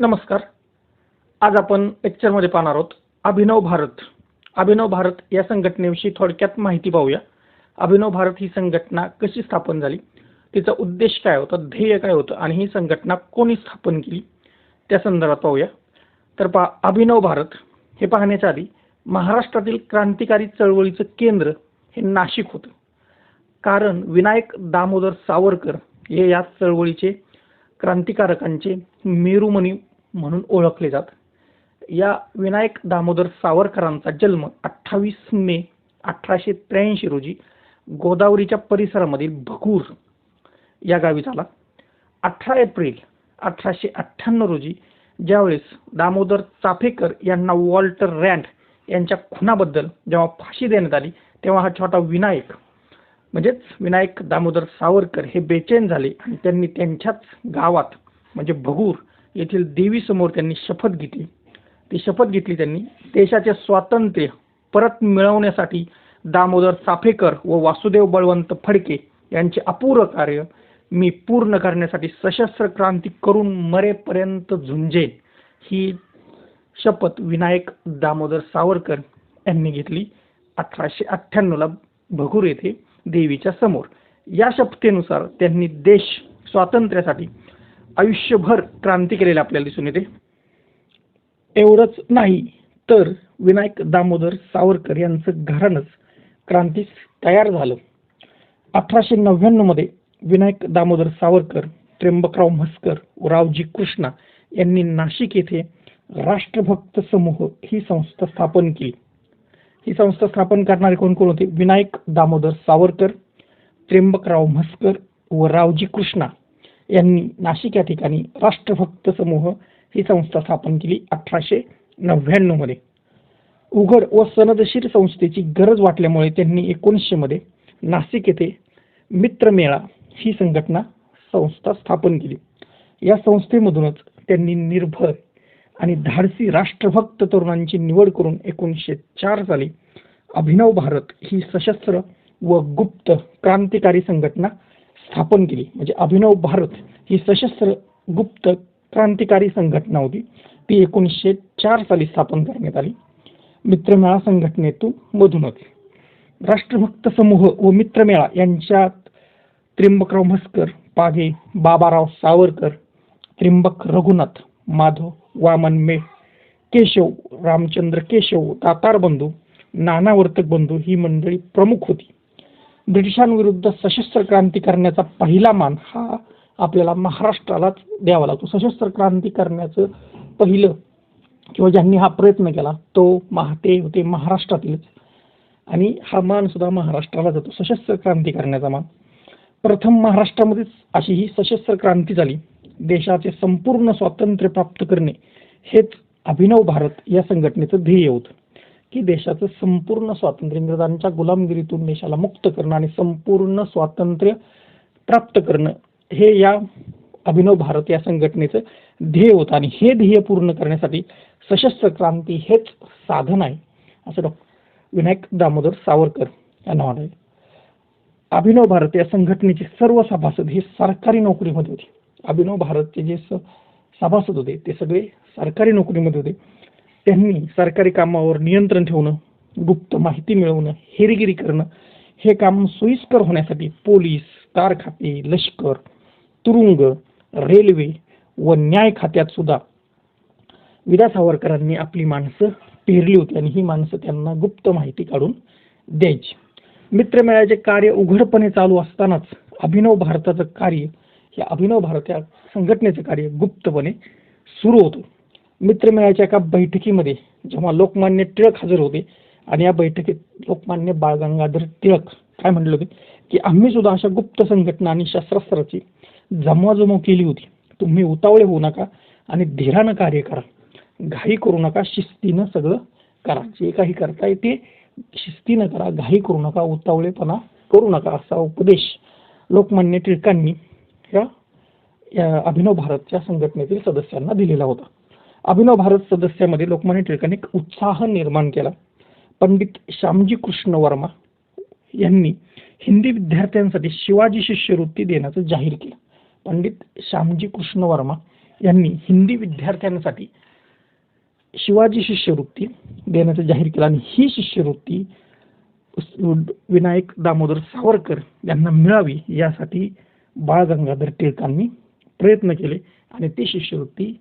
नमस्कार. आज आपण लेक्चरमध्ये पाहणार आहोत अभिनव भारत. अभिनव भारत या संघटनेविषयी थोडक्यात माहिती पाहूया. अभिनव भारत ही संघटना कशी स्थापन झाली? तिचा उद्देश काय होता? ध्येय काय होतं? आणि ही संघटना कोणी स्थापन केली? त्या संदर्भात पाहूया. तर पहा अभिनव भारत हे पाहण्याच्या आधी महाराष्ट्रातील क्रांतिकारी चळवळीचं केंद्र हे नाशिक होतं. कारण विनायक दामोदर सावरकर हे या चळवळीचे क्रांतिकारकांचे मेरुमणी म्हणून ओळखले जात. या विनायक दामोदर सावरकरांचा जन्म अठ्ठावीस मे अठराशे त्र्याऐंशी रोजी गोदावरीच्या परिसरामधील भगूर या गावी झाला. अठरा एप्रिल अठराशे अठ्ठ्याण्णव रोजी ज्यावेळेस दामोदर चाफेकर यांना वॉल्टर रँड यांच्या खुनाबद्दल जेव्हा फाशी देण्यात आली तेव्हा हा छोटा विनायक म्हणजेच विनायक दामोदर सावरकर हे बेचैन झाले आणि त्यांनी त्यांच्याच गावात म्हणजे भगूर येथील देवीसमोर त्यांनी शपथ घेतली. ती शपथ घेतली त्यांनी. देशाचे स्वातंत्र्य परत मिळवण्यासाठी दामोदर चाफेकर व वासुदेव बळवंत फडके यांचे अपूर्व कार्य मी पूर्ण करण्यासाठी सशस्त्र क्रांती करून मरेपर्यंत झुंजेन ही शपथ विनायक दामोदर सावरकर यांनी घेतली. अठराशे अठ्ठ्याण्णवला भगूर येथे देवीच्या समोर. या शपथेनुसार त्यांनी देश स्वातंत्र्यासाठी आयुष्यभर क्रांती केलेली आपल्याला दिसून येते. एवढंच नाही तर विनायक दामोदर सावरकर यांचं घराणंच क्रांतीस तयार झालं. अठराशे नव्याण्णवमध्ये विनायक दामोदर सावरकर त्र्यंबकराव म्हस्कर व रावजी कृष्णा यांनी नाशिक येथे राष्ट्रभक्त समूह ही संस्था स्थापन केली. ही संस्था स्थापन करणारे कोण कोण होते? विनायक दामोदर सावरकर त्र्यंबकराव म्हस्कर व रावजी कृष्णा. यांनी नाशिक या ठिकाणी राष्ट्रभक्त समूह ही संस्था स्थापन केली अठराशे नव्याण्णवमध्ये. उघड व सनदशीर संस्थेची गरज वाटल्यामुळे त्यांनी एकोणीसशे मध्ये नाशिक येथे मित्रमेळा ही संघटना संस्था स्थापन केली. या संस्थेमधूनच त्यांनी निर्भय आणि धाडसी राष्ट्रभक्त तरुणांची निवड करून एकोणीसशे चार साली अभिनव भारत ही सशस्त्र व गुप्त क्रांतिकारी संघटना स्थापन केली. म्हणजे अभिनव भारत ही सशस्त्र गुप्त क्रांतिकारी संघटना होती. ती एकोणीसशे चार साली स्थापन करण्यात आली. मित्रमेळा संघटनेतून मधूनच राष्ट्रभक्त समूह व मित्रमेळा यांच्यात त्र्यंबकराव म्हसकर पागे बाबाराव सावरकर त्र्यंबक रघुनाथ माधव वामन मे केशव रामचंद्र केशव दातार बंधू नाना वर्तक बंधू ही मंडळी प्रमुख होती. ब्रिटिशांविरुद्ध सशस्त्र क्रांती करण्याचा पहिला मान हा आपल्याला महाराष्ट्रालाच द्यावा लागतो. सशस्त्र क्रांती करण्याचं पहिलं किंवा ज्यांनी हा प्रयत्न केला तो महा ते होते महाराष्ट्रातीलच. आणि हा मान सुद्धा महाराष्ट्राला जातो सशस्त्र क्रांती करण्याचा मान. प्रथम महाराष्ट्रामध्येच अशी ही सशस्त्र क्रांती झाली. देशाचे संपूर्ण स्वातंत्र्य प्राप्त करणे हेच अभिनव भारत या संघटनेचं ध्येय होतं. की देशाचं संपूर्ण स्वातंत्र्य इंग्रजांच्या गुलामगिरीतून देशाला मुक्त करणं आणि संपूर्ण स्वातंत्र्य प्राप्त करणं हे या अभिनव भारत या संघटनेचं ध्येय होतं. आणि हे ध्येय पूर्ण करण्यासाठी सशस्त्र क्रांती हेच साधन आहे असं डॉक्टर विनायक दामोदर सावरकर यांना म्हणाले अभिनव भारत या संघटनेचे सर्व सभासद हे सरकारी नोकरीमध्ये होते. अभिनव भारतचे जे स सभासद होते ते सगळे सरकारी नोकरीमध्ये होते. त्यांनी सरकारी कामावर नियंत्रण ठेवणं गुप्त माहिती मिळवणं हेरगिरी करणं हे काम सोयीस्कर होण्यासाठी पोलीस तार खाते लष्कर तुरुंग रेल्वे व न्याय खात्यात सुद्धा विदा सावरकरांनी आपली माणसं पेरली होती आणि ही माणसं त्यांना गुप्त माहिती काढून द्यायची. मित्रमेळाचे कार्य उघडपणे चालू असतानाच अभिनव भारताचं कार्य या अभिनव भारत या संघटनेचं कार्य गुप्तपणे सुरू होतं. मित्रमेळ्याच्या एका बैठकीमध्ये जेव्हा लोकमान्य टिळक हजर होते आणि या बैठकीत लोकमान्य बाळ गंगाधर टिळक काय म्हटले होते? की आम्ही सुद्धा अशा गुप्त संघटना आणि शस्त्रास्त्राची जमवाजमव केली होती. तुम्ही उतावळे होऊ नका आणि धीरानं कार्य करा. घाई करू नका शिस्तीनं सगळं करा. जे काही करताय ते शिस्तीनं करा. घाई करू नका उतावळेपणा करू नका असा उपदेश लोकमान्य टिळकांनी या अभिनव भारतच्या संघटनेतील सदस्यांना दिलेला होता. अभिनव भारत सदस्यामध्ये लोकमान्य टिळकांनी एक उत्साह निर्माण केला. पंडित श्यामजी कृष्ण वर्मा यांनी हिंदी विद्यार्थ्यांसाठी शिवाजी शिष्यवृत्ती देण्याचं जाहीर केलं. पंडित श्यामजी कृष्ण वर्मा यांनी हिंदी विद्यार्थ्यांसाठी शिवाजी शिष्यवृत्ती देण्याचं जाहीर केलं आणि ही शिष्यवृत्ती विनायक दामोदर सावरकर यांना मिळावी यासाठी बाळ गंगाधर टिळकांनी प्रयत्न केले आणि ती शिष्यवृत्ती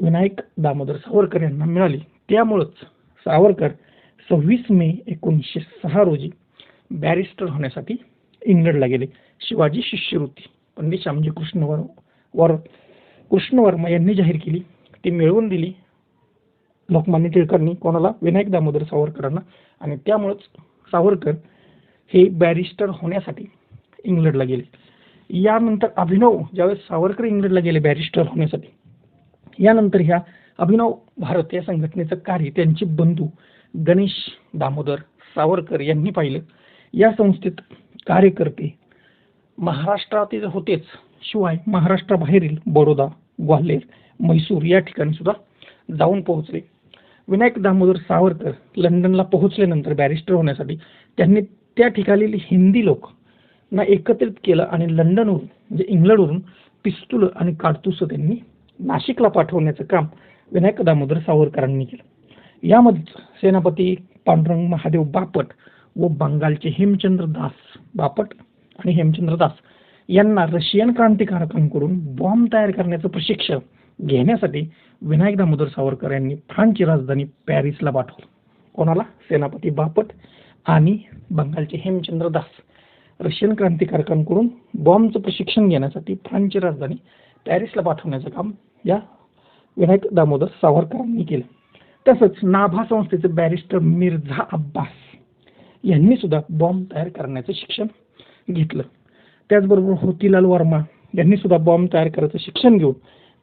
विनायक दामोदर सावरकर यांना मिळाली. त्यामुळंच सावरकर सव्वीस मे एकोणीसशे सहा रोजी बॅरिस्टर होण्यासाठी इंग्लंडला गेले. शिवाजी शिष्यवृत्ती. पंडित श्यामजी कृष्ण वर कृष्ण कृष्णवर्मा यांनी जाहीर केली. ती मिळवून दिली. लोकमान्य टिळकांनी कोणाला? विनायक दामोदर सावरकरांना. आणि त्यामुळंच सावरकर हे बॅरिस्टर होण्यासाठी इंग्लंडला गेले. यानंतर अभिनव ज्यावेळेस सावरकर इंग्लंडला गेले बॅरिस्टर होण्यासाठी यानंतर ह्या अभिनव भारत या संघटनेचं कार्य त्यांचे बंधू गणेश दामोदर सावरकर यांनी पाहिलं. या संस्थेत कार्यकर्ते महाराष्ट्रातील होतेच शिवाय महाराष्ट्राबाहेरील बडोदा ग्वाल्हेर मैसूर या ठिकाणी सुद्धा जाऊन पोहोचले. विनायक दामोदर सावरकर लंडनला पोहोचल्यानंतर बॅरिस्टर होण्यासाठी त्यांनी त्या ठिकाणी हिंदी लोक ना एकत्रित केलं आणि लंडनवरून म्हणजे इंग्लंडवरून पिस्तूल आणि काडतुसं त्यांनी नाशिकला पाठवण्याचं काम विनायक दामोदर सावरकरांनी केलं. यामध्ये सेनापती पांडुरंग महादेव बापट व बंगालचे हेमचंद्र दास बापट आणि हेमचंद्र दास यांना रशियन क्रांतिकारकांकडून बॉम्ब तयार करण्याचं प्रशिक्षण घेण्यासाठी विनायक दामोदर सावरकर यांनी फ्रान्सची राजधानी पॅरिसला पाठवलं. कोणाला? सेनापती बापट आणि बंगालचे हेमचंद्र दास. रशियन क्रांतिकारकांकडून बॉम्बचं प्रशिक्षण घेण्यासाठी फ्रान्सची राजधानी पॅरिसला पाठवण्याचं काम या विनायक दामोदर सावरकरांनी केलं. तसंच नाभा संस्थेचे बॅरिस्टर मिर्झा अब्बास यांनी सुद्धा बॉम्ब तयार करण्याचं शिक्षण घेतलं. त्याचबरोबर होतीलाल वर्मा यांनी सुद्धा बॉम्ब तयार करायचं शिक्षण घेऊन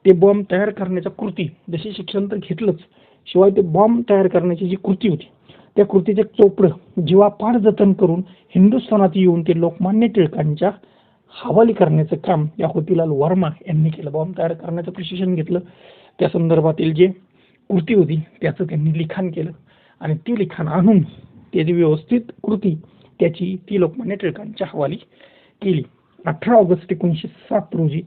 ते बॉम्ब तयार करण्याच्या कृती जसे शिक्षण तर घेतलंच शिवाय ते बॉम्ब तयार करण्याची जी कृती होती त्या कृतीचे चोपडं जीवापाड जतन करून हिंदुस्थानात येऊन ते लोकमान्य टिळकांच्या हवाली करण्याचं काम या होतीलाल वर्मा यांनी केलं. बॉम्ब तयार करण्याचं प्रशिक्षण घेतलं. त्या संदर्भातील जे कृती होती त्याचं त्यांनी लिखाण केलं. आणि ती लिखाण आणून त्याची व्यवस्थित कृती त्याची ती लोकमान्य टिळकांच्या हवाली केली. अठरा ऑगस्ट एकोणीसशे सात रोजी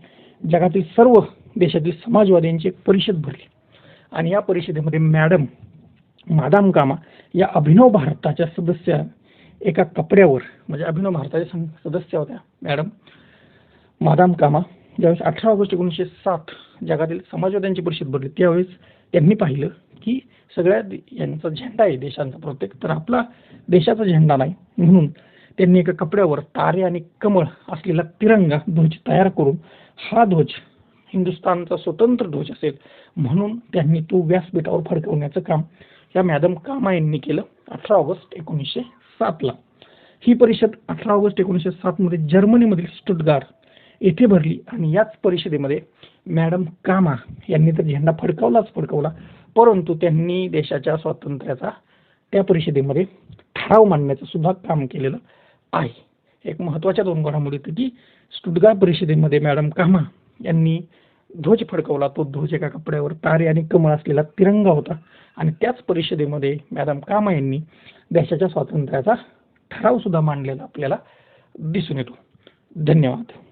जगातील सर्व देशातील समाजवाद्यांची एक परिषद भरली. आणि या परिषदेमध्ये मॅडम मादाम कामा या अभिनव भारताच्या सदस्य एका कपड्यावर म्हणजे अभिनव भारताच्या संघ सदस्य होत्या मॅडम मादाम कामा ज्यावेळेस अठरा ऑगस्ट एकोणीसशे सात जगातील समाजवाद्यांची परिषद भरली त्यावेळेस त्यांनी पाहिलं की सगळ्या यांचा झेंडा आहे देशांचा प्रत्येक तर आपला देशाचा झेंडा नाही. म्हणून त्यांनी एका कपड्यावर तारे आणि कमळ असलेला तिरंगा ध्वज तयार करून हा ध्वज हिंदुस्थानचा स्वतंत्र ध्वज असेल म्हणून त्यांनी तो व्यासपीठावर फडकवण्याचं काम या मॅडम कामा यांनी केलं अठरा ऑगस्ट एकोणीसशे सातला ही परिषद अठरा ऑगस्ट एकोणीसशे सातमध्ये जर्मनीमधील स्टुटगार्ड येथे भरली आणि याच परिषदेमध्ये मॅडम कामा यांनी तर झेंडा फडकावलाच फडकावला परंतु त्यांनी देशाच्या स्वातंत्र्याचा त्या परिषदेमध्ये ठराव मांडण्याचं सुद्धा काम केलेलं आहे. एक महत्त्वाच्या दोन घडामोडी की स्टुटगार्ड परिषदेमध्ये मॅडम कामा यांनी ध्वज फडकवला तो ध्वज एका कपड्यावर तारे आणि कमळ असलेला तिरंगा होता. आणि त्याच परिषदेमध्ये मॅडम कामा यांनी देशाच्या स्वातंत्र्याचा ठराव सुद्धा मांडलेला आपल्याला दिसून येतो. धन्यवाद.